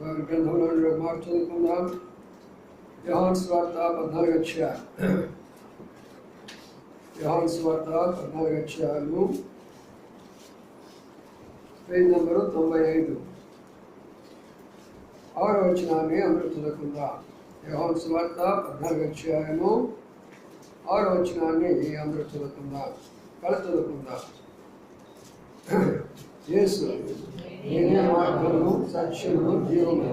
గ్రంథంలో మాట చదువుకుందాం. యోహాన్ స్వార్త పద్నాలుగు అధ్యాయం. యోహాన్ స్వార్త పద్నాలుగు అధ్యాయాలు పేజ్ నంబరు తొంభై ఐదు. ఆరో వచనాన్ని అందరూ చదువుకుందాం. యోహాన్ స్వార్త పద్నాలుగు అధ్యాయము ఆరో వచనాన్ని అందరూ చదువుకుందాం. కళ చదువుకుందాం. యేసు. నేనే మార్గమును సత్యమును జీవము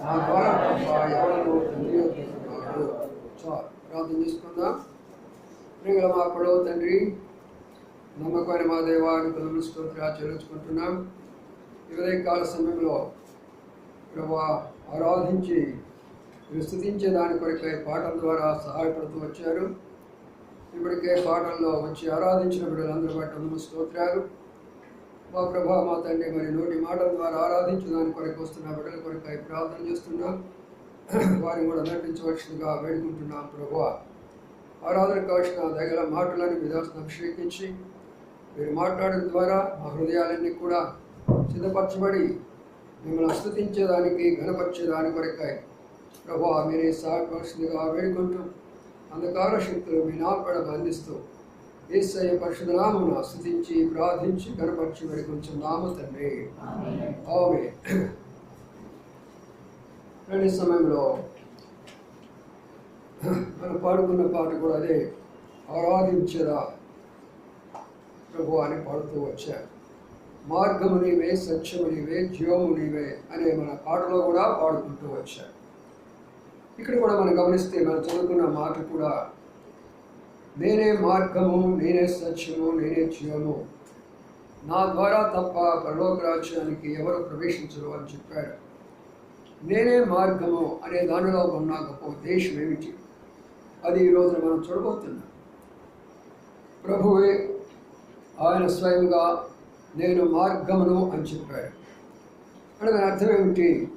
నా ద్వారా తప్ప ఎవరు చాలు ప్రార్థన చేసుకుందాం. ప్రియుల మా పొడవు తండ్రి నమ్మకమైన మా దేవాన్ని పదవులు స్తోత్ర చెల్లించుకుంటున్నాం. ఇరవై కాల సమయంలో ప్రభా ఆరాధించి మీరు స్థుతించే దాని కొరకై పాటల ద్వారా సహాయపడుతూ వచ్చారు. ఇప్పటికే పాటల్లో వచ్చి ఆరాధించిన బిడ్డలందరూ బట్టి అందుకు స్తోత్రాలు. మా ప్రభా మా తండ్రి మరి నోటి మాటల ద్వారా ఆరాధించు దాని కొరకు వస్తున్న బిడ్డల కొరకై ప్రార్థన చేస్తున్నాం. వారిని కూడా నటించవలసిందిగా వేడుకుంటున్నాం ప్రభా. ఆరాధన కావాల్సిన దగ్గర మాటలను విధాసం అభిషేకించి మీరు మాట్లాడడం ద్వారా మా హృదయాలన్నీ కూడా సిద్ధపరచబడి మిమ్మల్ని అస్తుతించేదానికి ఘనపరిచేదాని కొరకాయి ప్రభా మీరే సహాయపరుస్తుందిగా వేడుకుంటూ అంధకార శక్తులు మీ నాపడ అందిస్తూ ఏసయ్య పరిశుధనామను స్థుతించి ప్రార్థించి గణపరిచి మరి కొంచెం నామ తండ్రి. ఆమె రెండు సమయంలో మనం పాడుకున్న పాట కూడా అదే ఆరాధించరా ప్రభు అని పాడుతూ వచ్చారు. మార్గము నీవే సత్యము నీవే జీవము నీవే అనే మన పాటలో కూడా పాడుకుంటూ వచ్చారు. ఇక్కడ కూడా మనం గమనిస్తే మనం చదువుకున్న మాట కూడా నేనే మార్గము నేనే సత్యము నేనే జీవము. నా ద్వారా తప్ప పరలోక రాజ్యానికి ఎవరు ప్రవేశించరు అని చెప్పాడు. నేనే మార్గము అనే దానిలో ఉన్న గొప్ప ఉద్దేశం ఏమిటి? అది ఈరోజు మనం చూడబోతున్నాం. ప్రభువే ఆయన స్వయంగా నేను మార్గమును అని చెప్పాడు. అంటే దాని అర్థం ఏమిటి?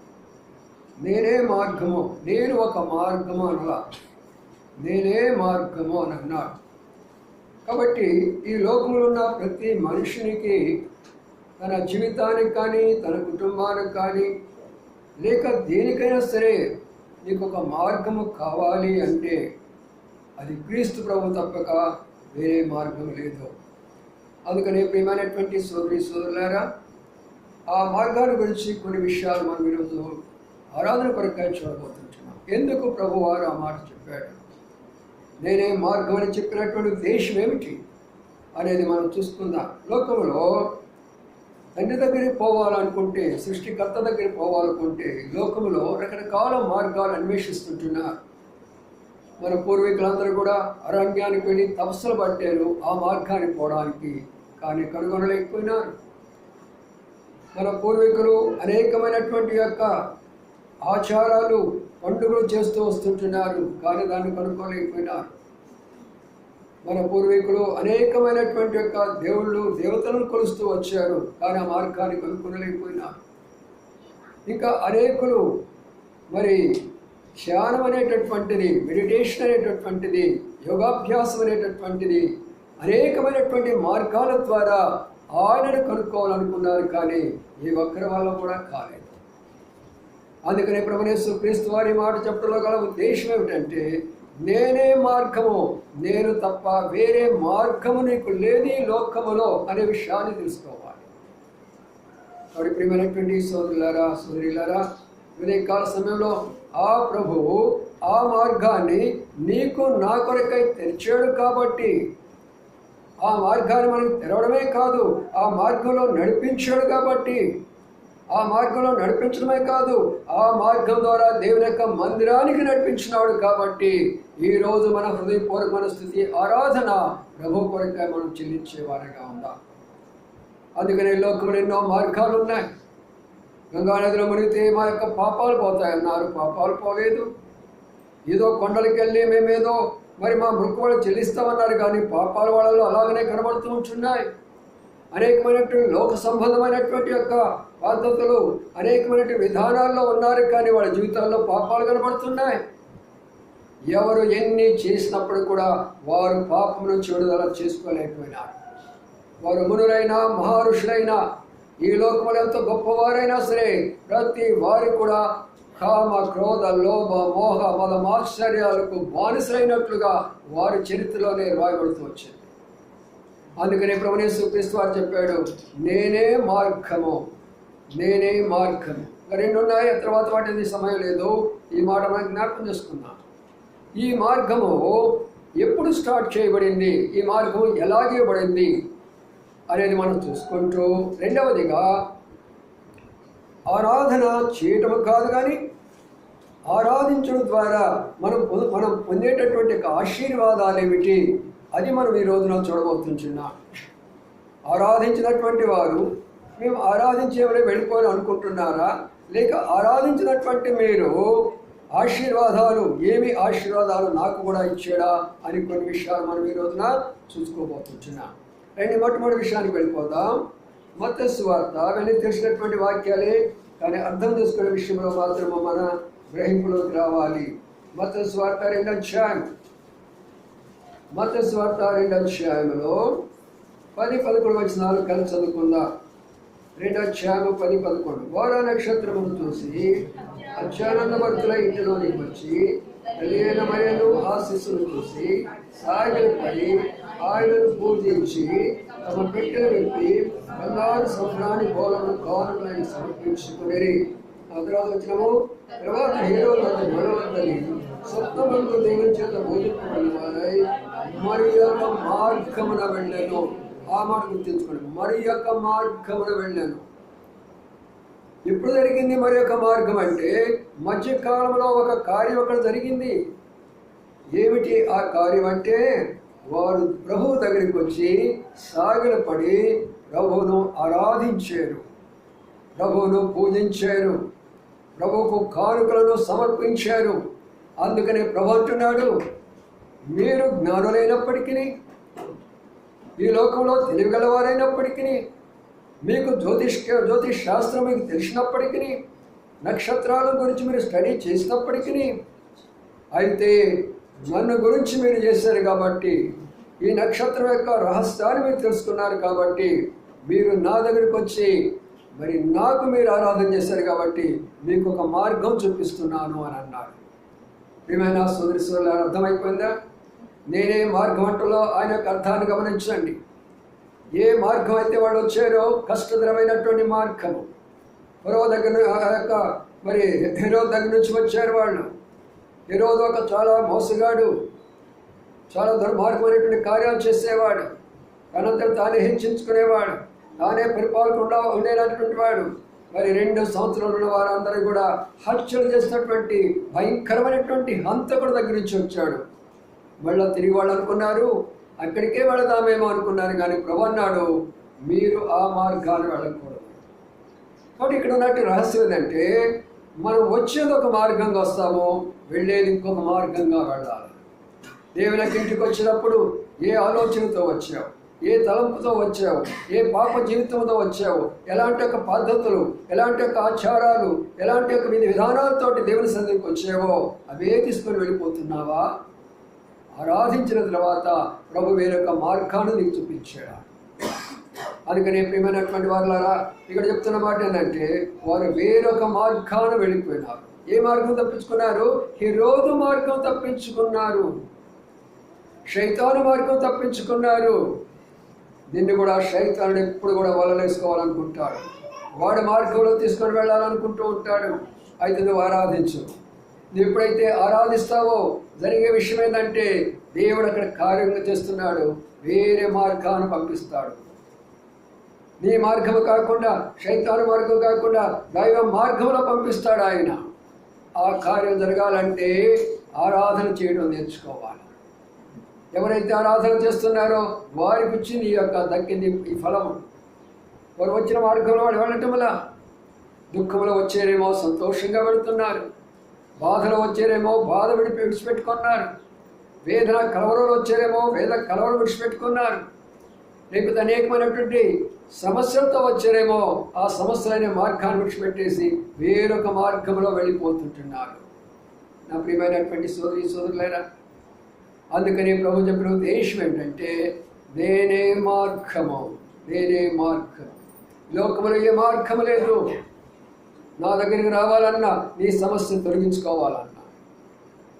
నేనే మార్గము నేను ఒక మార్గము అనలా నేనే మార్గము అని అన్నాడు కాబట్టి ఈ లోకంలో ఉన్న ప్రతి మనుషునికి తన జీవితానికి కానీ తన కుటుంబానికి కానీ లేక దేనికైనా సరే నీకు ఒక మార్గము కావాలి అంటే అది క్రీస్తు ప్రభు తప్పక వేరే మార్గం లేదు. అందుకనే ప్రియమైనటువంటి సోదరి సోదరులారా ఆ మార్గాల గురించి కొన్ని విషయాలు మనం ఈరోజు ఆరాధన పరంగా చూడబోతుంటున్నాం ఎందుకు ప్రభు వారు ఆ మాట చెప్పాడు? నేనే మార్గం అని చెప్పినటువంటి ఉద్దేశం ఏమిటి అనేది మనం చూసుకుందాం. లోకంలో తండ్రి దగ్గరికి పోవాలనుకుంటే సృష్టికర్త దగ్గరికి పోవాలనుకుంటే లోకంలో రకరకాల మార్గాలు అన్వేషిస్తుంటున్నారు. మన పూర్వీకులందరూ కూడా అరణ్యానికి వెళ్ళి తపస్సులు పట్టారు ఆ మార్గాన్ని పోవడానికి కానీ కనుగొనలేకపోయినారు. మన పూర్వీకులు అనేకమైనటువంటి యొక్క ఆచారాలు పండుగలు చేస్తూ వస్తుంటున్నారు కానీ దాన్ని కనుక్కోలేకపోయినారు. మన పూర్వీకులు అనేకమైనటువంటి యొక్క దేవుళ్ళు దేవతలను కొలుస్తూ వచ్చారు కానీ ఆ మార్గాన్ని కనుక్కొనలేకపోయినారు ఇంకా అనేకులు మరి ధ్యానం అనేటటువంటిది మెడిటేషన్ అనేటటువంటిది యోగాభ్యాసం అనేటటువంటిది అనేకమైనటువంటి మార్గాల ద్వారా ఆయనను కనుక్కోవాలనుకున్నారు కానీ ఈ ఒక్కరి వల్ల కూడా కాలేదు. అందుకనే ప్రభునేశ్వర క్రీస్తు వారి మాట చెప్పడంలో గల ఉద్దేశం ఏమిటంటే నేనే మార్గము నేను తప్ప వేరే మార్గము నీకు లేని లోకములో అనే విషయాన్ని తెలుసుకోవాలి. కాబట్టి ప్రియమైనటువంటి సోదరులారా సోదరులారా ఉదయకాల సమయంలో ఆ ప్రభువు ఆ మార్గాన్ని నీకు నా కొరకై తెరిచాడు కాబట్టి ఆ మార్గాన్ని మనం తెరవడమే కాదు ఆ మార్గంలో నడిపించాడు కాబట్టి ఆ మార్గంలో నడిపించడమే కాదు ఆ మార్గం ద్వారా దేవుని యొక్క మందిరానికి నడిపించినాడు కాబట్టి ఈ రోజు మన హృదయపూర్వకమైన స్థితి ఆరాధన ప్రభు కొరకై మనం చెల్లించేవారిగా ఉందాం. అందుకనే లోకంలో ఎన్నో మార్గాలు ఉన్నాయి. గంగానదిలో మునిగితే మా యొక్క పాపాలు పోతాయన్నారు పాపాలు పోలేదు. ఏదో కొండలకి వెళ్ళి మేమేదో మరి మా మృక్కుబడి చెల్లిస్తామన్నారు కానీ పాపాల వాళ్ళలో అలాగనే కనబడుతూ ఉంటున్నాయి. అనేకమైనటువంటి లోక సంబంధమైనటువంటి యొక్క పద్ధతులు అనేకమైనటువంటి విధానాల్లో ఉన్నారు కానీ వాళ్ళ జీవితాల్లో పాపాలు కనబడుతున్నాయి. ఎవరు ఎన్ని చేసినప్పుడు కూడా వారు పాపం నుంచి విడుదల చేసుకోలేకపోయినారు. వారు మునులైనా మహర్షులైనా ఈ లోకంలో ఎంత గొప్పవారైనా సరే ప్రతి వారు కూడా కామ క్రోధ లోభ మోహ మద మాశ్చర్యాలకు బానిసైనట్లుగా వారి చరిత్రలోనే రాయబడుతూ వచ్చింది. అందుకనే ప్రభుని క్రీస్తు వారు చెప్పాడు నేనే మార్గము నేనే మార్గము. రెండు ఉన్నాయి తర్వాత వాటిది సమయం లేదు. ఈ మాట మనం జ్ఞాపకం చేసుకుందాం. ఈ మార్గము ఎప్పుడు స్టార్ట్ చేయబడింది? ఈ మార్గం ఎలా గీయబడింది అనేది మనం చూసుకుంటూ రెండవదిగా ఆరాధన చేయటం కాదు కానీ ఆరాధించడం ద్వారా మనం మనం పొందేటటువంటి ఆశీర్వాదాలు ఏమిటి? అది మనం ఈ రోజున చూడబోతుంటున్నాం ఆరాధించినటువంటి వారు మేము ఆరాధించేవరే వెళ్ళిపోయి అనుకుంటున్నారా? లేక ఆరాధించినటువంటి మీరు ఆశీర్వాదాలు ఏమి ఆశీర్వాదాలు నాకు కూడా ఇచ్చాడా? అని కొన్ని విషయాలు మనం ఈ రోజున చూసుకోబోతుంటున్నాం రెండు మొట్టమొదటి విషయానికి వెళ్ళిపోదాం. మత్స్సు వార్త వెళ్ళి తెలిసినటువంటి వాక్యాలే కానీ అర్థం చేసుకునే విషయంలో మాత్రమే మన గ్రహింపులోకి రావాలి. మత్స్సు వార్త రెండు అధ్యాయం. మత స్వార్థ రెండు అధ్యాయంలో పది పదకొండు వచనాలు కలిసి చదువుకుందాం. రెండు అధ్యాయము పది పదకొండు. వార నక్షత్రమును చూసి అత్యానందమర్తుల ఇంటిలోనికి వచ్చి తెలియన మరియను ఆశీస్సును చూసి సాగిలు పడి ఆయనను పూజించి తమ పెట్టెలు విప్పి బంగారు సంవత్సరాన్ని బోలను కానుకలను సమర్పించుకునేరి ఆ తర్వాత వచ్చినాము తర్వాత హీరో గొడవద్దని స్వప్నమందు దేవుని చేత బోధింపబడిన వారై మరి యొక్క మార్గమున వెళ్ళాను. ఆ మాట గుర్తించుకోండి. మరి యొక్క మార్గమున వెళ్ళాను. ఎప్పుడు జరిగింది మరి యొక్క మార్గం అంటే మధ్యకాలంలో ఒక కార్యం అక్కడ జరిగింది. ఏమిటి ఆ కార్యం అంటే వారు ప్రభువు దగ్గరికి వచ్చి సాగిలపడి ప్రభువును ఆరాధించారు. ప్రభువును పూజించారు. ప్రభువుకు కానుకలను సమర్పించారు. అందుకనే ప్రభు అంటున్నాడు మీరు జ్ఞానులైనప్పటికీ ఈ లోకంలో తెలియగలవారైనప్పటికీ మీకు జ్యోతిష్ జ్యోతిష్ శాస్త్రం మీకు తెలిసినప్పటికీ నక్షత్రాల గురించి మీరు స్టడీ చేసినప్పటికీ అయితే నన్ను గురించి మీరు చేశారు కాబట్టి ఈ నక్షత్రం యొక్క రహస్యాన్ని మీరు తెలుసుకున్నారు కాబట్టి మీరు నా దగ్గరికి వచ్చి మరి నాకు మీరు ఆరాధన చేశారు కాబట్టి మీకు ఒక మార్గం చూపిస్తున్నాను అని అన్నాడు ఏమైనా సోదరి అర్థమైపోయిందా? నేనే మార్గం అంటలో ఆయన యొక్క అర్థాన్ని గమనించండి. ఏ మార్గం అయితే వాళ్ళు వచ్చారో కష్టతరమైనటువంటి మార్గము. పరో దగ్గర యొక్క మరి హీరో దగ్గర నుంచి వచ్చారు వాళ్ళు. హీరోదు ఒక చాలా మోసగాడు చాలా దుర్మార్గమైనటువంటి కార్యాలు చేసేవాడు. అనంతరం తానే హెచ్చించుకునేవాడు. తానే పరిపాలకుండా ఉండేటటువంటి వాడు. మరి రెండు సంవత్సరాలు ఉన్న వారందరూ కూడా హత్యలు చేసినటువంటి భయంకరమైనటువంటి హంతకుడు దగ్గర నుంచి వచ్చాడు. మళ్ళీ తిరిగి వాళ్ళు అనుకున్నారు అక్కడికే వెళదామేమో అనుకున్నారు కానీ ప్రభు అన్నాడు మీరు ఆ మార్గాన్ని వెళ్ళకూడదు. కాబట్టి ఇక్కడ ఉన్నట్టు రహస్యం ఏంటంటే మనం వచ్చేది ఒక మార్గంగా వస్తాము వెళ్ళేది ఇంకొక మార్గంగా వెళ్ళాలి. దేవుని ఇంటికి వచ్చినప్పుడు ఏ ఆలోచనతో వచ్చావు ఏ తలంపుతో వచ్చావు ఏ పాప జీవితంతో వచ్చావు ఎలాంటి యొక్క పద్ధతులు ఎలాంటి యొక్క ఆచారాలు ఎలాంటి యొక్క విధి విధానాలతోటి దేవుని సన్నిధికి వచ్చావో అవే తీసుకొని వెళ్ళిపోతున్నావా? ఆరాధించిన తర్వాత ప్రభు వేరొక మార్గాన్ని నీకు చూపించాడు. అందుకనే ప్రియమైనటువంటి వాళ్ళారా ఇక్కడ చెప్తున్న మాట ఏంటంటే వారు వేరొక మార్గాన్ని వెళ్ళిపోయినారు. ఏ మార్గం తప్పించుకున్నారు? హిరోదు మార్గం తప్పించుకున్నారు. శైతాను మార్గం తప్పించుకున్నారు. దీన్ని కూడా శైతానుడు ఎప్పుడు కూడా వలలేసుకోవాలనుకుంటాడు. వాడి మార్గంలో తీసుకొని వెళ్ళాలనుకుంటూ ఉంటాడు. అయితే నువ్వు ఆరాధించు. నువ్వు ఎప్పుడైతే ఆరాధిస్తావో జరిగే విషయం ఏంటంటే దేవుడు అక్కడ కార్యంగా చేస్తున్నాడు. వేరే మార్గాన్ని పంపిస్తాడు. నీ మార్గము కాకుండా శైతాను మార్గం కాకుండా దైవ మార్గంలో పంపిస్తాడు ఆయన. ఆ కార్యం జరగాలంటే ఆరాధన చేయడం నేర్చుకోవాలి. ఎవరైతే ఆరాధన చేస్తున్నారో వారికి వచ్చి నీ యొక్క దక్కింది ఈ ఫలం. వారు వచ్చిన మార్గంలో వాడు వెళ్ళటం వల్ల దుఃఖంలో వచ్చేరేమో సంతోషంగా వెళుతున్నారు. బాధలో వచ్చారేమో బాధ విడిపి విడిచిపెట్టుకున్నారు. వేదన కలవరలు వచ్చారేమో వేద కలవరం విడిచిపెట్టుకున్నారు. లేకపోతే అనేకమైనటువంటి సమస్యలతో వచ్చారేమో ఆ సమస్యలైన మార్గాన్ని విడిచిపెట్టేసి వేరొక మార్గంలో వెళ్ళిపోతుంటున్నారు. నా ప్రియమైనటువంటి సోదరి సోదరులైనా అందుకని ప్రభు చెప్పిన ఉద్దేశం ఏంటంటే నేనే మార్గము నేనే మార్గం. లోకములో ఏ మార్గము లేదు. నా దగ్గరికి రావాలన్నా నీ సమస్యను తొలగించుకోవాలన్నా.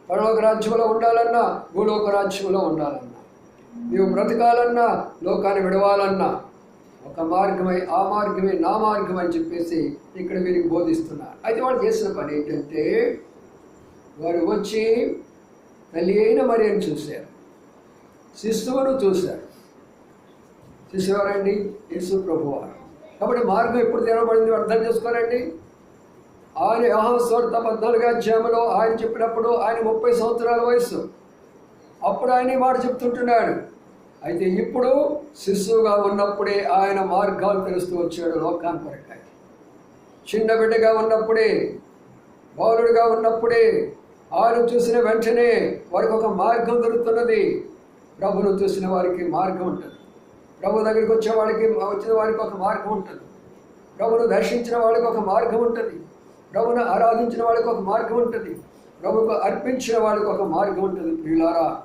పరలోక రాజ్యంలో ఉండాలన్నా భూలోక రాజ్యంలో ఉండాలన్నా. నీవు బ్రతకాలన్నా లోకాన్ని విడవాలన్నా. ఒక మార్గమై ఆ మార్గమే నా మార్గం అని చెప్పేసి ఇక్కడ వీరికి బోధిస్తున్నారు. అయితే వాళ్ళు చేసిన పని ఏంటంటే వారు వచ్చి తల్లి అయిన మరియని చూశారు. శిశువును చూశారు. శిశువు ఎవరండి? యేసు ప్రభువారు. కాబట్టి మార్గం ఎప్పుడు తెరవబడింది అర్థం చేసుకోరండి ఆయన యహోస్వార్త పద్నాలుగు అధ్యాయంలో ఆయన చెప్పినప్పుడు ఆయన ముప్పై సంవత్సరాల వయసు అప్పుడు ఆయన మాట చెప్తుంటున్నాడు. అయితే ఇప్పుడు శిశువుగా ఉన్నప్పుడే ఆయన మార్గాలు తెలుస్తూ వచ్చాడు లోకాన్ని కొరకాయి చిన్న బిడ్డగా ఉన్నప్పుడే బాలుడిగా ఉన్నప్పుడే ఆయన చూసిన వెంటనే వారికి ఒక మార్గం దొరుకుతున్నది. ప్రభును చూసిన వారికి మార్గం ఉంటుంది. ప్రభు దగ్గరికి వచ్చే వాళ్ళకి వచ్చిన వారికి ఒక మార్గం ఉంటుంది. ప్రభును దర్శించిన వాళ్ళకి ఒక మార్గం ఉంటుంది. ప్రభును ఆరాధించిన వాళ్ళకి ఒక మార్గం ఉంటుంది. ప్రభుకు అర్పించిన వాళ్ళకి ఒక మార్గం ఉంటుంది ప్రియులారా.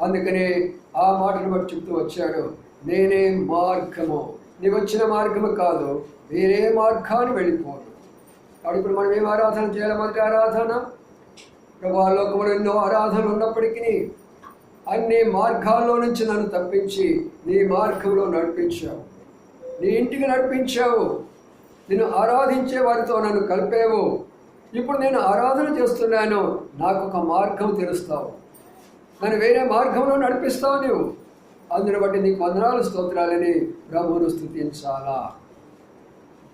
అందుకనే ఆ మాటను బట్టి చెప్తూ వచ్చాడు నేనే మార్గము. నీ వచ్చిన మార్గము కాదు వేరే మార్గాన్ని వెళ్ళిపోను. కాబట్టి ఇప్పుడు మనం ఏం ఆరాధన చేయాలి? మొదటి ఆరాధన? ప్రభా లోకంలో ఎన్నో ఆరాధనలు ఉన్నప్పటికీ అన్ని మార్గాల్లో నుంచి నన్ను తప్పించి నీ మార్గంలో నడిపించావు. నీ ఇంటికి నడిపించావు. నిన్ను ఆరాధించే వారితో నన్ను కలిపేవు. ఇప్పుడు నేను ఆరాధన చేస్తున్నాను. నాకు ఒక మార్గం తెలుస్తావు నన్ను వేరే మార్గంలో నడిపిస్తావు నువ్వు అందుని బట్టి నీకు వందనాలు స్తోత్రాలని ప్రభువును స్థుతించాలా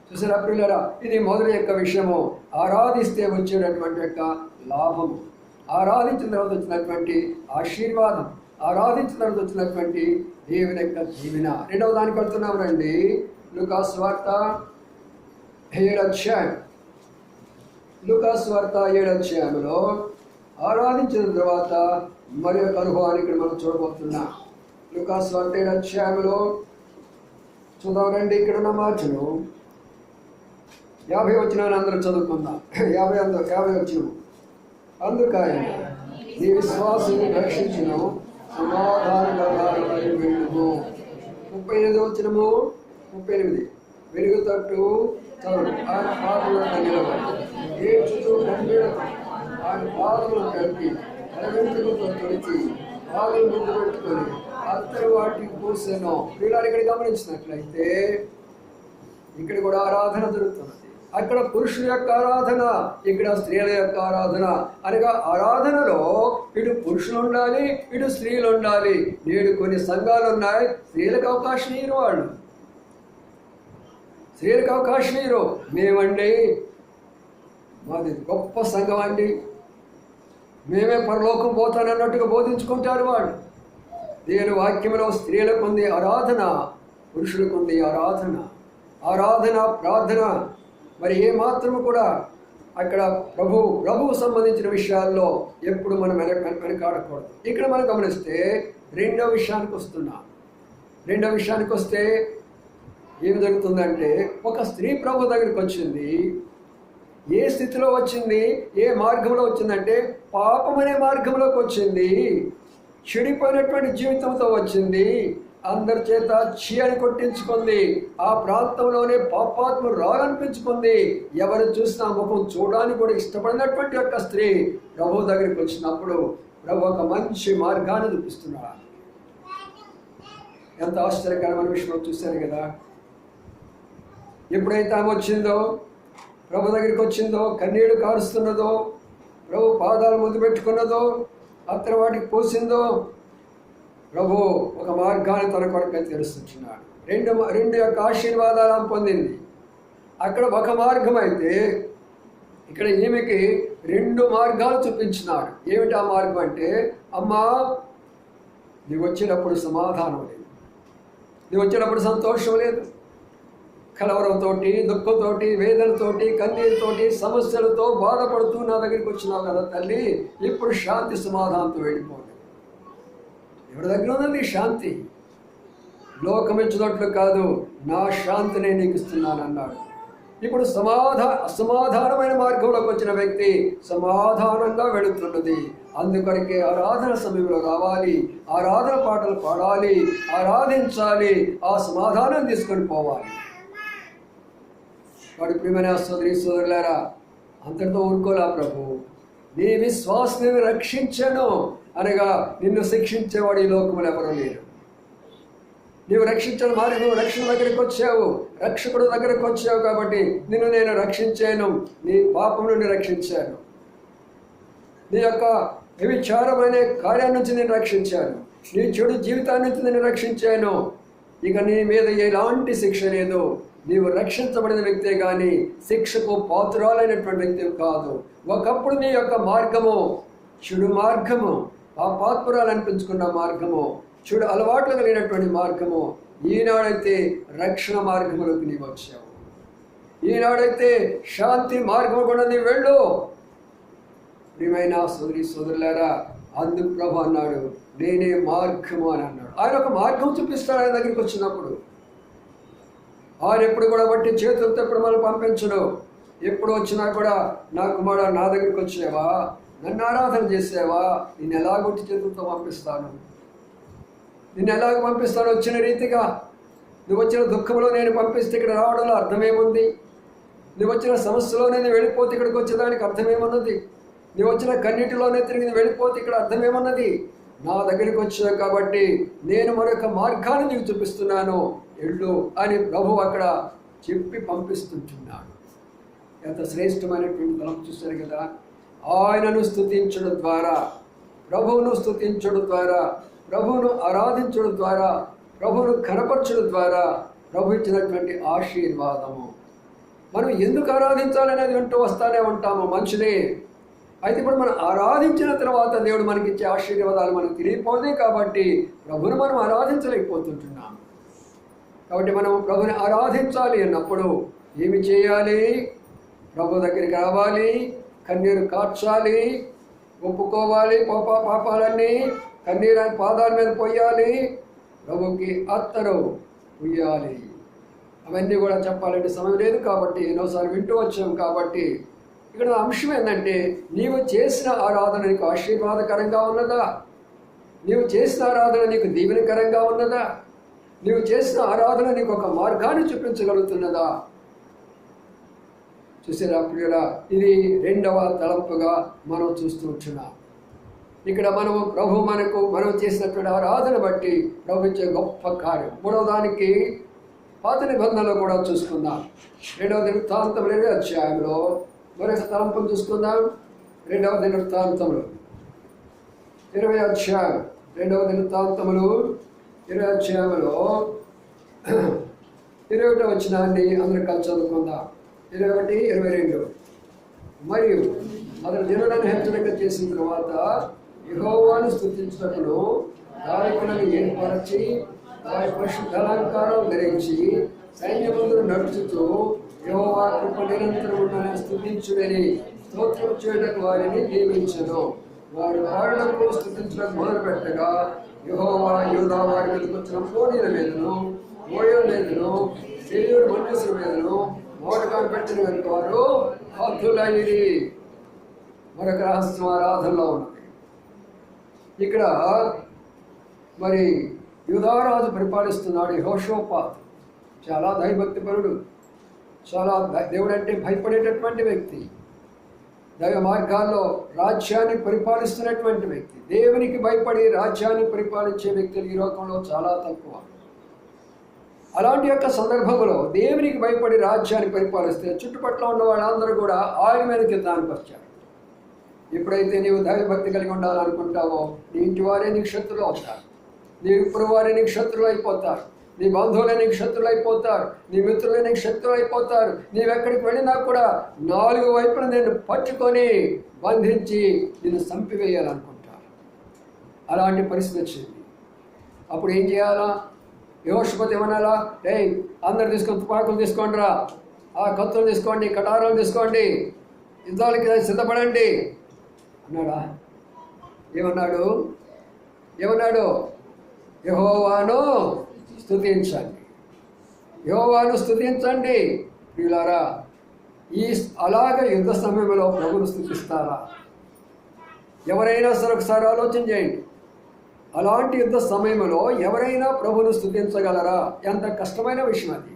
చూసారా పిల్లరా ఇది మొదటి యొక్క విషయము. ఆరాధిస్తే వచ్చేటటువంటి యొక్క లాభము ఆరాధించిన తర్వాత వచ్చినటువంటి ఆశీర్వాదం. ఆరాధించిన తర్వాత వచ్చినటువంటి దేవుని యొక్క దీవెన. రెండవ దానికి వెళ్తున్నాం రండి. లుకాస్ వార్త ఏడధ్యాయం. అధ్యాయం లుకాస్ వార్త ఏడు ఆరాధించిన తర్వాత మరి ఒక అనుభవాన్ని ఇక్కడ మనం చూడబోతున్నాం. లుకాస్ వార్త ఏడు అధ్యాయంలో రండి ఇక్కడ ఉన్న మార్చను యాభై వచ్చిన అందరూ చదువుకుందాం. యాభై అందరూ యాభై వచ్చిన అందుకని నీ విశ్వాసాన్ని రక్షించిన. సమాధానకరమైన ముప్పై ఎనిమిది వచ్చినము ముప్పై ఎనిమిది. వెలుగుతట్టు తోడు ఆయన పాదలను నిలబడి ఏడ్చుతూ ఆయన పాదలను కలిపి అరవిందులతో తొలిచి పాదలు ముందు పెట్టుకొని అత్తరు వాటిని పూసాను. వీళ్ళని ఇక్కడ గమనించినట్లయితే ఇక్కడ కూడా ఆరాధన జరుగుతున్నది. అక్కడ పురుషుల యొక్క ఆరాధన ఇక్కడ స్త్రీల యొక్క ఆరాధన. అనగా ఆరాధనలో ఇటు పురుషులు ఉండాలి ఇటు స్త్రీలు ఉండాలి. నేడు కొన్ని సంఘాలు ఉన్నాయి స్త్రీలకు అవకాశం ఇయ్యరు వాళ్ళు. స్త్రీలకు అవకాశం ఇయ్యరు మేమండి. మాది గొప్ప సంఘం అండి. మేమే పరలోకం పోతానన్నట్టుగా బోధించుకుంటారు వాళ్ళు. దేవుని వాక్యంలో స్త్రీలకు ఉంది ఆరాధన పురుషులకు ఉంది ఆరాధన. ఆరాధన ప్రార్థన. మరి ఏ మాత్రము కూడా అక్కడ ప్రభు ప్రభువు సంబంధించిన విషయాల్లో ఎప్పుడు మనం వెనక వెనకాడకూడదు ఇక్కడ మనం గమనిస్తే రెండో విషయానికి వస్తున్నాం రెండో విషయానికి వస్తే ఏమి జరుగుతుందంటే ఒక స్త్రీ ప్రభు దగ్గరికి వచ్చింది. ఏ స్థితిలో వచ్చింది? ఏ మార్గంలో వచ్చిందంటే పాపం అనే మార్గంలోకి వచ్చింది. చెడిపోయినటువంటి జీవితంతో వచ్చింది. అందరి చేత చీయని కొట్టించుకుంది. ఆ ప్రాంతంలోనే పాపాత్మ రావాలనిపించుకుంది ఎవరు చూసినా ముఖం చూడడానికి కూడా ఇష్టపడినటువంటి యొక్క స్త్రీ ప్రభు దగ్గరికి వచ్చినప్పుడు ప్రభు ఒక మంచి మార్గాన్ని చూపిస్తున్నాడు. ఎంత ఆశ్చర్యకరమైన విషయం చూశారు కదా. ఎప్పుడైతే ఆమె వచ్చిందో ప్రభు దగ్గరికి వచ్చిందో కన్నీళ్ళు కారుస్తున్నదో ప్రభు పాదాలు ముందు పెట్టుకున్నదో అత్తర వాటికి పోసిందో ప్రభు ఒక మార్గాన్ని తన కొరకై తెలుస్తున్నాడు రెండు రెండు యొక్క ఆశీర్వాదాలు ఆమె పొందింది. అక్కడ ఒక మార్గం అయితే ఇక్కడ ఈమెకి రెండు మార్గాలు చూపించినాడు. ఏమిటి ఆ మార్గం అంటే అమ్మా నీవు వచ్చినప్పుడు సమాధానం లేదు. నీవు వచ్చినప్పుడు సంతోషం లేదు. కలవరంతో దుఃఖంతోటి వేదనతోటి కన్నీరుతోటి సమస్యలతో బాధపడుతూ నా దగ్గరికి వచ్చినావు కదా తల్లి ఇప్పుడు శాంతి సమాధానంతో వెళ్ళిపోండి. ఎవరి దగ్గర ఉందండి శాంతి. లోకమిచ్చినట్లు కాదు నా శాంతిని నీకు ఇస్తున్నాను అన్నాడు. ఇప్పుడు సమాధా అసమాధానమైన మార్గంలోకి వచ్చిన వ్యక్తి సమాధానంగా వెళుతున్నది. అందుకొరకే ఆరాధన సమయంలో రావాలి ఆరాధన పాటలు పాడాలి ఆరాధించాలి ఆ సమాధానం తీసుకొని పోవాలి. వాడి ప్రియమైన సోదరి సోదరులారా అంతటితో ఊరుకోలా ప్రభు. నీ విశ్వాసం రక్షించను అనగా నిన్ను శిక్షించేవాడు ఈ లోకములు ఎవరు లేరు. నీవు రక్షించిన మారి నువ్వు రక్షణ దగ్గరికి వచ్చావు రక్షకుడు దగ్గరకు వచ్చావు కాబట్టి నిన్ను నేను రక్షించాను నీ పాపం నుండి రక్షించాను. నీ యొక్క వ్యభిచారమైన కార్యం నుంచి నేను రక్షించాను నీ చెడు జీవితాన్ని నుంచి నేను రక్షించాను. ఇక నీ మీద ఎలాంటి శిక్ష లేదు. నీవు రక్షించబడిన వ్యక్తే కానీ శిక్షకు పాత్రాలైనటువంటి వ్యక్తి కాదు. ఒకప్పుడు నీ యొక్క మార్గము చెడు మార్గము ఆ పాత్పురాలు అనిపించుకున్న మార్గము చెడు అలవాట్లు కలిగినటువంటి మార్గము. ఈనాడైతే రక్షణ మార్గములోకి నీవు వచ్చావు. ఈనాడైతే శాంతి మార్గం కూడా నీవు వెళ్ళు. ప్రియమైన సోదరి సోదరులారా అందుకు ప్రభు అన్నాడు నేనే మార్గము అని అన్నాడు. ఆయన ఒక మార్గం చూపిస్తాడు ఆయన దగ్గరికి వచ్చినప్పుడు. వారు ఎప్పుడు కూడా బట్టి చేతులతో ఎప్పుడు మనం పంపించడు ఎప్పుడు వచ్చినా కూడా నా కుమారుడు నా దగ్గరికి వచ్చావా? నన్ను ఆరాధన చేసేవా? నేను ఎలా గుర్తు చేతులతో పంపిస్తాను. నిన్ను ఎలాగ పంపిస్తాను వచ్చిన రీతిగా. నువ్వు వచ్చిన దుఃఖంలో నేను పంపిస్తే ఇక్కడ రావడంలో అర్థమేముంది? నువ్వు వచ్చిన సమస్యలో నేను వెళ్ళిపోతే ఇక్కడికి వచ్చేదానికి అర్థమేమున్నది? నువ్వు వచ్చిన కన్నిటిలోనే తిరిగి వెళ్ళిపోతే ఇక్కడ అర్థమేమన్నది? నా దగ్గరికి వచ్చావు కాబట్టి నేను మరొక మార్గాన్ని నీకు చూపిస్తున్నాను. ఎళ్ళు అని ప్రభు అక్కడ చెప్పి పంపిస్తుంటున్నాడు. ఎంత శ్రేష్టమైనటువంటి తలం చూస్తారు కదా? ఆయనను స్తుతించడం ద్వారా ప్రభువును స్తుతించడం ద్వారా ప్రభువును ఆరాధించడం ద్వారా ప్రభువును కనపరచడం ద్వారా ప్రభు ఇచ్చినటువంటి ఆశీర్వాదము. మనం ఎందుకు ఆరాధించాలనేది వింటూ వస్తానే ఉంటాము మంచిదే అయితే ఇప్పుడు మనం ఆరాధించిన తర్వాత దేవుడు మనకి ఇచ్చే ఆశీర్వాదాలు మనకు తెలియపోతే కాబట్టి ప్రభును మనం ఆరాధించలేకపోతుంటున్నాం కాబట్టి మనం ప్రభుని ఆరాధించాలి అన్నప్పుడు ఏమి చేయాలి? ప్రభు దగ్గరికి రావాలి కన్నీరు కార్చాలి ఒప్పుకోవాలి పాప పాపాలన్నీ కన్నీరు పాదాల మీద పోయాలి ప్రభుకి అత్తరు ఉయ్యాలి. అవన్నీ కూడా చెప్పాలంటే సమయం లేదు కాబట్టి ఎన్నోసార్లు వింటూ వచ్చాం కాబట్టి ఇక్కడ అంశం ఏంటంటే నీవు చేసిన ఆరాధన నీకు ఆశీర్వాదకరంగా ఉన్నదా? నీవు చేసిన ఆరాధన నీకు దీవెనకరంగా ఉన్నదా? నీవు చేసిన ఆరాధన నీకు ఒక మార్గాన్ని చూపించగలుగుతున్నదా? చూసారా ప్రియుల ఇది రెండవ తలంపుగా మనం చూస్తూ ఉంటున్నాం. ఇక్కడ మనము ప్రభు మనకు మనం చేసినటువంటి ఆరాధన బట్టి ప్రభు ఇచ్చే గొప్ప కార్యం. మూడవ దానికి పాత నిబంధనలు కూడా చూసుకుందాం. రెండవ దినవృత్తాంతం రెండవ అధ్యాయంలో మరొక తలంపును చూసుకుందాం. రెండవ దినవృత్తాంతములు ఇరవై అధ్యాయం. రెండవ దినవృత్తాంతములు ఇరవై అధ్యాయంలో ఇరవై ఒకటి వచ్చినాన్ని అందరూ కలిసి చదువుకుందాం. ఇరవై ఒకటి ఇరవై రెండు. మరియు అతను దినులను హెచ్చరిక చేసిన తర్వాత యహోవాను స్థుతించినప్పుడు నాయకులను ఏర్పరచి వారి పరిశుద్ధ అలంకారం ధరించి సైన్యమందులు నడుచుతూ యహోవా కృప నిరంతరం ఉండాలని స్థుతించుడని స్తోత్రం చేయడానికి వారిని నియమించను. వారు పాడలకు స్థుతించడం మొదలు పెట్టగా యహోవా యోధా వారి మీదకి వచ్చిన పోనీల మీదను మోయల మీదను శరీరుడు మనుషుల మీదను మోటకాలు పెట్టిన కనుక వారు హద్దులయ్యి మరొక రహస్యం ఆరాధనలో ఉన్నది ఇక్కడ మరి యుధారాజు పరిపాలిస్తున్నాడు యెహోషాపాత్ చాలా దైభక్తిపరుడు చాలా దేవుడంటే భయపడేటటువంటి వ్యక్తి. దైవ మార్గాల్లో రాజ్యాన్ని పరిపాలిస్తున్నటువంటి వ్యక్తి. దేవునికి భయపడి రాజ్యాన్ని పరిపాలించే వ్యక్తులు ఈ లోకంలో చాలా తక్కువ. అలాంటి యొక్క సందర్భంలో దేవునికి భయపడి రాజ్యాన్ని పరిపాలిస్తే చుట్టుపక్కల ఉన్న వాళ్ళందరూ కూడా ఆయన మీద కిందానికి వచ్చారు. ఎప్పుడైతే నీవు దైవభక్తి కలిగి ఉండాలనుకుంటావో నీ ఇంటి వారే నీకు శత్రులు అవుతారు. నీ ఇప్పుడు వారే నీకు శత్రులు అయిపోతారు. నీ బంధువులే నీకు శత్రులు అయిపోతారు. నీ మిత్రులే నీకు శత్రులు అయిపోతారు. నీవెక్కడికి వెళ్ళినా కూడా నాలుగు వైపున నేను పట్టుకొని బంధించి నిన్ను చంపివేయాలనుకుంటారు. అలాంటి పరిస్థితి వచ్చింది. అప్పుడు ఏం చేయాలా? యోషపతి ఏమనాలా? రే అందరు తీసుకొని తుపాకులు తీసుకోండి రా. ఆ కత్తులు తీసుకోండి కటారాలు తీసుకోండి. యుద్ధాలకి సిద్ధపడండి. అన్నాడా? ఏమన్నాడు? ఏమన్నాడు? యహోవాను స్థుతించండి యోవాను స్థుతించండి ప్రియులారా ఈ అలాగ యుద్ధ సమయంలో ప్రభును స్థుతిస్తారా ఎవరైనా సరే ఒకసారి ఆలోచన చేయండి. అలాంటి యుద్ధ సమయంలో ఎవరైనా ప్రభును స్థుతించగలరా ఎంత కష్టమైన విషయం అది.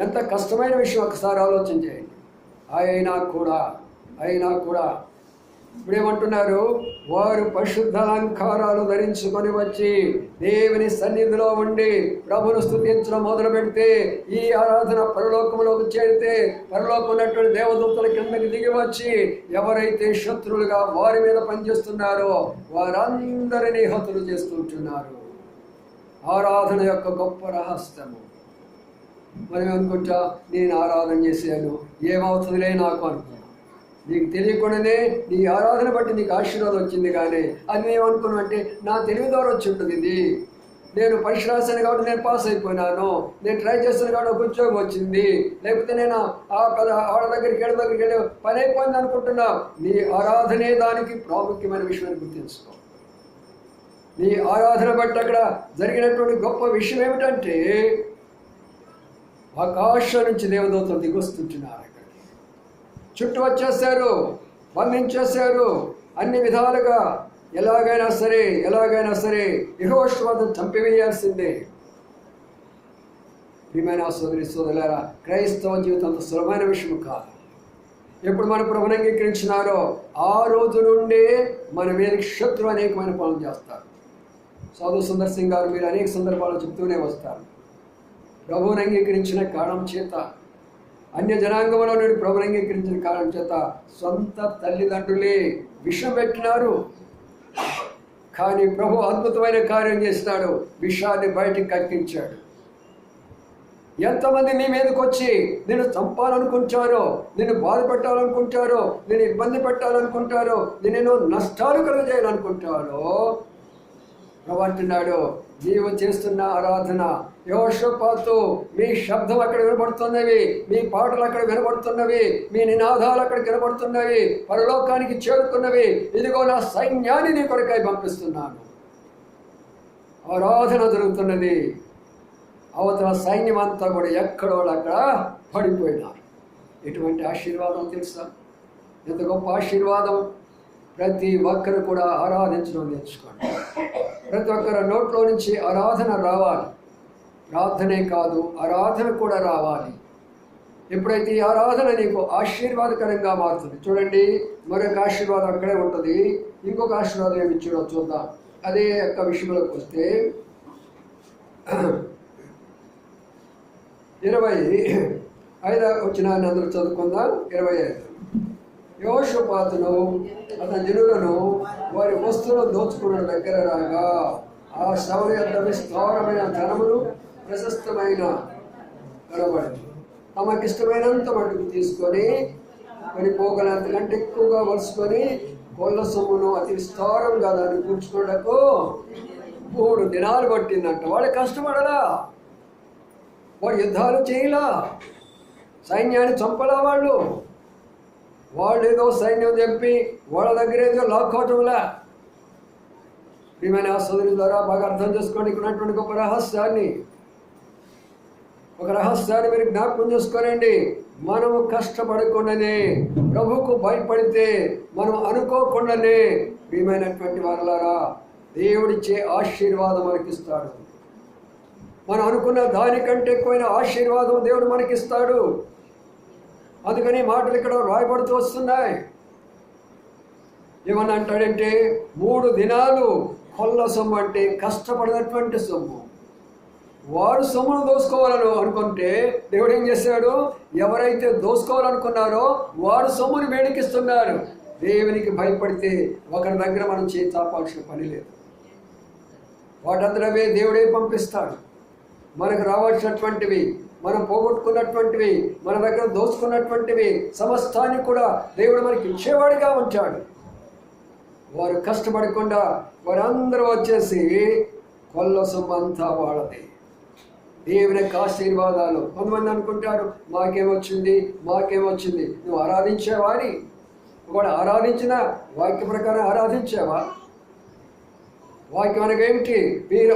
ఎంత కష్టమైన విషయం ఒకసారి ఆలోచన చేయండి. అయినా కూడా అయినా కూడా ఇప్పుడు ఏమంటున్నారు వారు పరిశుద్ధ అలంకారాలు ధరించుకొని వచ్చి దేవుని సన్నిధిలో ఉండి ప్రభును స్థుతించడం మొదలు పెడితే ఈ ఆరాధన పరలోకంలోకి చేరితే పరలోకం ఉన్నటువంటి దేవదూతల కిందకి దిగి వచ్చి ఎవరైతే శత్రువులుగా వారి మీద పనిచేస్తున్నారో వారందరినీ హతులు చేస్తుంటున్నారు. ఆరాధన యొక్క గొప్ప రహస్యము. మనం అనుకుంటా నేను ఆరాధన చేశాను ఏమవుతుందిలే నాకు అనుకున్నా నీకు తెలియకుండానే నీ ఆరాధన బట్టి నీకు ఆశీర్వాదం వచ్చింది కానీ అది నేను అంటే నా తెలివి ద్వారా వచ్చి ఉంటుంది ఇది. నేను పరీక్ష రాశాను కాబట్టి నేను పాస్ అయిపోయినాను. నేను ట్రై చేస్తాను కాబట్టి ఒక ఉద్యోగం వచ్చింది. లేకపోతే నేను ఆ పద ఆడ దగ్గరికి ఏడు దగ్గరికి వెళ్ళి పని అయిపోయింది అనుకుంటున్నా. నీ ఆరాధనే దానికి ప్రాముఖ్యమైన విషయాన్ని గుర్తించుకో. నీ ఆరాధన బట్టి అక్కడ జరిగినటువంటి గొప్ప విషయం ఏమిటంటే ఆకాశం నుంచి దేవదూతలు దిగొస్తుంటున్నారు. చుట్టూ వచ్చేసారు బంధించేశారు అన్ని విధాలుగా ఎలాగైనా సరే ఎలాగైనా సరే యహోష్వాదం చంపివేయాల్సిందే. ప్రియమైన సోదరి సోదరులారా క్రైస్తవ జీవితం అంత సులభమైన విషయం కాదు. ఎప్పుడు మన ప్రభుని అంగీకరించినారో ఆ రోజు నుండే మన మీద శత్రు అనేకమైన పనులు చేస్తారు. సాధు సుందర్ సింగ్ గారు మీరు అనేక సందర్భాలు చెప్తూనే వస్తారు. ప్రభువుని అంగీకరించిన కారణం చేత అన్య జనాంగంలో నుండి ప్రభుని అంగీకరించిన కారణం చేత సొంత తల్లిదండ్రులే విషం పెట్టినారు కానీ ప్రభు అద్భుతమైన కార్యం చేస్తాడు విషాన్ని బయటికి కక్కించాడు. ఎంతమంది నీ మీదకి వచ్చి నిన్ను చంపాలనుకుంటారో నిన్ను బాధపెట్టాలనుకుంటారో నేను ఇబ్బంది పెట్టాలనుకుంటారో నేను నష్టాలు కలుగజేయాలనుకుంటారో ప్రభు అంటున్నాడు నీవు చేస్తున్న ఆరాధన యోషపాతు మీ శబ్దం అక్కడ వినబడుతున్నవి మీ పాటలు అక్కడ వినబడుతున్నవి మీ నినాదాలు అక్కడ వినబడుతున్నవి పరలోకానికి చేరుకున్నవి. ఇదిగో నా సైన్యాన్ని నీ కొరకై పంపిస్తున్నాను. ఆరాధన జరుగుతున్నది. అవతల సైన్యం అంతా కూడా ఎక్కడో అక్కడ పడిపోయినారు. ఎటువంటి ఆశీర్వాదం తెలుసా? ఎంత గొప్ప ఆశీర్వాదం. ప్రతి ఒక్కరు కూడా ఆరాధించడం నేర్చుకోండి. ప్రతి ఒక్కరి నోట్లో నుంచి ఆరాధన రావాలి. ప్రార్థనే కాదు ఆరాధన కూడా రావాలి. ఎప్పుడైతే ఈ ఆరాధన నీకు ఆశీర్వాదకరంగా మారుతుంది చూడండి మరొక ఆశీర్వాదం అక్కడే ఉంటుంది. ఇంకొక ఆశీర్వాదం ఏమి ఇచ్చాడో చూద్దాం. అదే యొక్క విషయంలోకి వస్తే ఇరవై ఐదో వచ్చిన అందరూ చదువుకుందాం. ఇరవై ఐదు. యోషపాతును అతని జనులను వారి వస్తువులను దోచుకున్న దగ్గర రాగా ఆ శవరి యొక్క విస్తారమైన ధనములు ప్రశస్తమైన కనబడింది. తమకిష్టమైనంత మటుకు తీసుకొని కొన్ని పోగలంత కంటే ఎక్కువగా వరుసుకొని కోళ్ళ సొమ్మును అతి విస్తారంగా దాన్ని కూర్చుకోవడకు మూడు దినాలు పట్టిందంట. వాళ్ళు కష్టపడలా. వాడు యుద్ధాలు చేయలా. సైన్యాన్ని చంపలా వాళ్ళు. వాళ్ళు ఏదో సైన్యం చెప్పి వాళ్ళ దగ్గర ఏదో లాక్కోవటంలా. ప్రియమైన సోదరి ద్వారా బాగా అర్థం చేసుకోండి ఇక్కడ ఉన్నటువంటి గొప్ప రహస్యాన్ని ఒక రహస్యాన్ని మీరు జ్ఞాపకం చేసుకోనండి. మనము కష్టపడకుండానే ప్రభుకు భయపడితే మనం అనుకోకుండానే. ప్రియమైనటువంటి వారలారా దేవుడిచ్చే ఆశీర్వాదం మనకిస్తాడు. మనం అనుకున్న దానికంటే ఎక్కువైన ఆశీర్వాదం దేవుడు మనకిస్తాడు. అందుకని మాటలు ఇక్కడ రాయబడుతూ వస్తున్నాయి. ఏమన్నా అంటాడంటే మూడు దినాలు కొల్ల సొమ్ము అంటే కష్టపడినటువంటి సొమ్ము. వాడు సొమ్మును దోసుకోవాలను అనుకుంటే దేవుడు ఏం చేశాడు ఎవరైతే దోసుకోవాలనుకున్నారో వాడు సొమ్ముని వేడికిస్తున్నారు దేవునికి భయపడితే ఒకరి దగ్గర మనం చేయి చాపాల్సిన పని లేదు. వాటందరవే దేవుడే పంపిస్తాడు. మనకు రావాల్సినటువంటివి మనం పోగొట్టుకున్నటువంటివి మన దగ్గర దోచుకున్నటువంటివి సమస్తాన్ని కూడా దేవుడు మనకి ఇచ్చేవాడిగా ఉంటాడు. వారు కష్టపడకుండా వారందరూ వచ్చేసి కొల్ల సొమ్మంతా వాళ్ళది. దేవుని యొక్క ఆశీర్వాదాలు. కొంతమంది అనుకుంటారు మాకేమొచ్చింది? మాకేమొచ్చింది? నువ్వు ఆరాధించేవాడి ఒకడు ఆరాధించిన వాక్య ప్రకారం ఆరాధించావా? వాక్యం అనగా ఏమిటి? మీరు